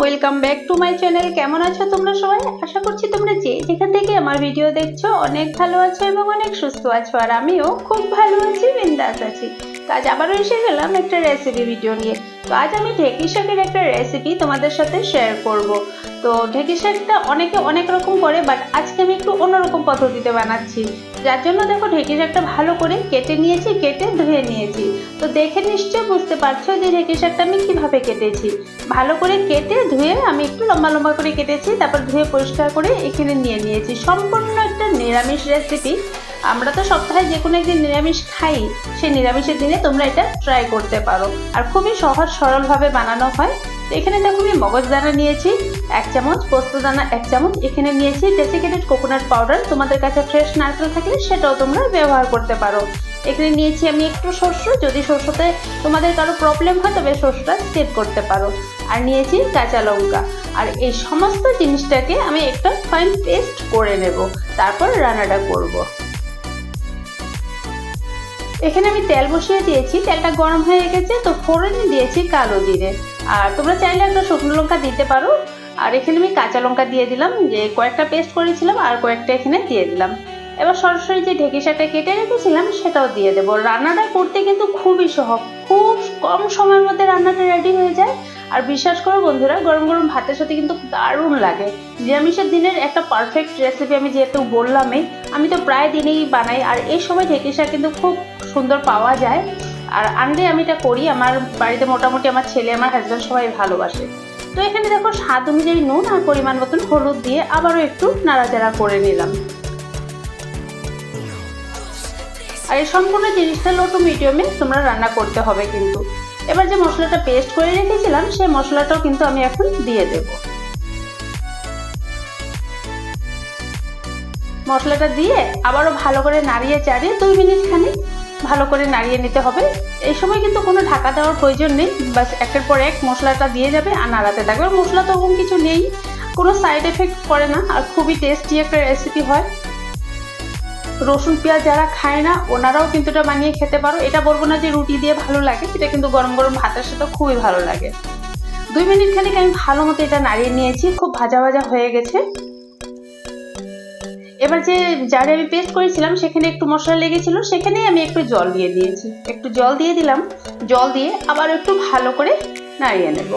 Welcome back to my channel কেমন আছো তোমরা সবাই? আশা করছি তোমরা যে যেখান থেকে আমার ভিডিও দেখছ, অনেক ভালো আছো এবং অনেক সুস্থ আছো। আর আমিও খুব ভালো আছি, বিন্দাস আছি। আজ আবারও এসে গেলাম একটা রেসিপি ভিডিও নিয়ে। তো আজ আমি ঢেকি শাকের একটা রেসিপি তোমাদের সাথে শেয়ার করব। তো ঢেকি শাকটা অনেকে অনেক রকম করে বাট আজকে আমি একটু অন্যরকম পদ্ধতিতে বানাচ্ছি। যার জন্য দেখো ঢেকি শাকটা ভালো করে কেটে নিয়েছি, কেটে ধুয়ে নিয়েছি। তো দেখে নিশ্চয় বুঝতে পারছ যে ঢেকি শাকটা আমি কীভাবে কেটেছি। ভালো করে কেটে ধুয়ে আমি একটু লম্বা লম্বা করে কেটেছি, তারপর ধুয়ে পরিষ্কার করে এখানে নিয়ে নিয়েছি। সম্পূর্ণ একটা নিরামিষ রেসিপি আমরা তো সপ্তাহে যে কোনো একদিন নিরামিষ খাই, সেই নিরামিষের দিনে তোমরা এটা ট্রাই করতে পারো। আর খুবই সহজ সরলভাবে বানানো হয়। তো এখানে দেখো আমি মগজদানা নিয়েছি, এক চামচ পোস্তদানা এক চামচ। এখানে নিয়েছি ডেসিকেটেড কোকোনাট পাউডার তোমাদের কাছে ফ্রেশ নারকেল থাকলে সেটাও তোমরা ব্যবহার করতে পারো। এখানে নিয়েছি আমি একটু শস্য যদি শস্যতে তোমাদের কারও প্রবলেম হয়, তবে শস্যটা স্কিপ করতে পারো। আর নিয়েছি কাঁচা লঙ্কা। আর এই সমস্ত জিনিসটাকে আমি একটা ফাইন পেস্ট করে নেব। তারপর রান্নাটা করব। এখানে আমি তেল বসিয়ে দিয়েছি, তেলটা গরম হয়ে গেছে তো ফোড়নে দিয়েছি কালো জিরে। আর তোমরা চাইলে একটা শুকনো লঙ্কা দিতে পারো। আর এখানে আমি কাঁচা লঙ্কা দিয়ে দিলাম, যে কয়েকটা পেস্ট করেছিলাম, আর কয়েকটা এখানে দিয়ে দিলাম। এবার সরাসরি যে ঢেকি শাকটা কেটে রেখেছিলাম, সেটাও দিয়ে দেবো। রান্নাটা করতে কিন্তু খুবই সহজ। খুব কম সময়ের মধ্যে রান্নাটা রেডি হয়ে যায়। আর বিশ্বাস করো বন্ধুরা, গরম গরম ভাতের সাথে কিন্তু দারুণ লাগে। নিরামিষের দিনের একটা পারফেক্ট রেসিপি আমি যেহেতু বললামই, আমি তো প্রায় দিনেই বানাই। আর এই সময় ঢেকি শাক কিন্তু খুব সুন্দর পাওয়া যায়। আর আনলে আমি এটা করি। আমার বাড়িতে মোটামুটি আমার ছেলে, আমার হাজব্যান্ড সবাই ভালোবাসে। তো এখানে দেখো, স্বাদ অনুযায়ী নুন আর পরিমাণ মতন হলুদ দিয়ে আবারও একটু নাড়াচাড়া করে নিলাম। আর এই সম্পূর্ণ জিনিসটা লো টু মিডিয়ামে তোমরা রান্না করতে হবে কিন্তু। এবার যে মশলাটা পেস্ট করে রেখেছিলাম, সেই মশলাটাও কিন্তু আমি এখন দিয়ে দেব। মশলাটা দিয়ে আবারও ভালো করে নাড়িয়ে চাড়িয়ে দুই মিনিট খানিক ভালো করে নাড়িয়ে নিতে হবে। এই সময় কিন্তু কোনো ঢাকা দেওয়ার প্রয়োজন নেই বাস একের পর এক মশলাটা দিয়ে যাবে আর নাড়াতে থাকবে। মশলা তো ওরকম কিছু নেই, কোনো সাইড এফেক্ট করে না আর খুবই টেস্টি একটা রেসিপি হয়। রসুন, পেঁয়াজ যারা খায় না, ওনারাও কিন্তু এটা বানিয়ে খেতে পারো। এটা বলব না যে রুটি দিয়ে ভালো লাগে এটা কিন্তু গরম গরম ভাতের সাথে খুবই ভালো লাগে। দুই মিনিট খানিক আমি ভালো মতো এটা নাড়িয়ে নিয়েছি, খুব ভাজা ভাজা হয়ে গেছে। এবার যে জারে আমি পেস্ট করেছিলাম, সেখানে একটু মশলা লেগেছিল, সেখানেই আমি একটু জল দিয়ে দিয়েছি। একটু জল দিয়ে দিলাম, জল দিয়ে আবার একটু ভালো করে নাড়িয়ে নেব।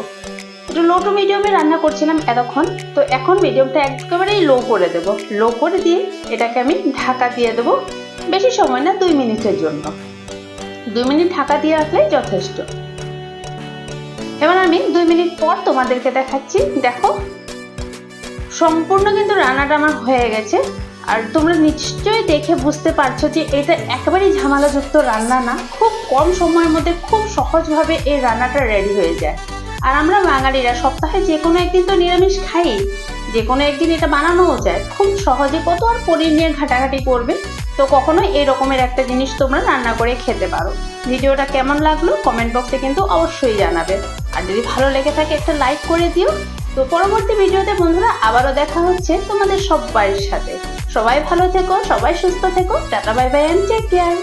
একটু লো টু মিডিয়ামে রান্না করছিলাম এতক্ষণ, তো এখন মিডিয়ামটা একেবারেই লো করে দেব। লো করে দিয়ে এটাকে আমি ঢাকা দিয়ে দেবো বেশি সময় না, দুই মিনিটের জন্য। দুই মিনিট ঢাকা দিয়ে রাখলেই যথেষ্ট। এবার আমি দুই মিনিট পর তোমাদেরকে দেখাচ্ছি, দেখো। সম্পূর্ণ কিন্তু রান্নাটা আমার হয়ে গেছে। আর তোমরা নিশ্চয়ই দেখে বুঝতে পারছ যে এটা একেবারেই ঝামেলাযুক্ত রান্না না। খুব কম সময়ের মধ্যে খুব সহজভাবে এই রান্নাটা রেডি হয়ে যায়। আর আমরা বাঙালিরা সপ্তাহে যে কোনো একদিন তো নিরামিষ খাই। যে কোনো একদিন এটা বানানোও যায়। খুব সহজে কত আর পনির নিয়ে ঘাটাঘাটি করবে? তো কখনো এই রকমের একটা জিনিস তোমরা রান্না করে খেতে পারো। ভিডিওটা কেমন লাগল কমেন্ট বক্সে কিন্তু অবশ্যই জানাবে। আর যদি ভালো লেগে থাকে একটা লাইক করে দিও। তো পরবর্তী ভিডিওতে বন্ধুরা আবারও দেখা হচ্ছে তোমাদের সবাইয়ের সাথে। সবাই ভালো থেকো, সবাই সুস্থ থেকো। Tata, bye bye and take care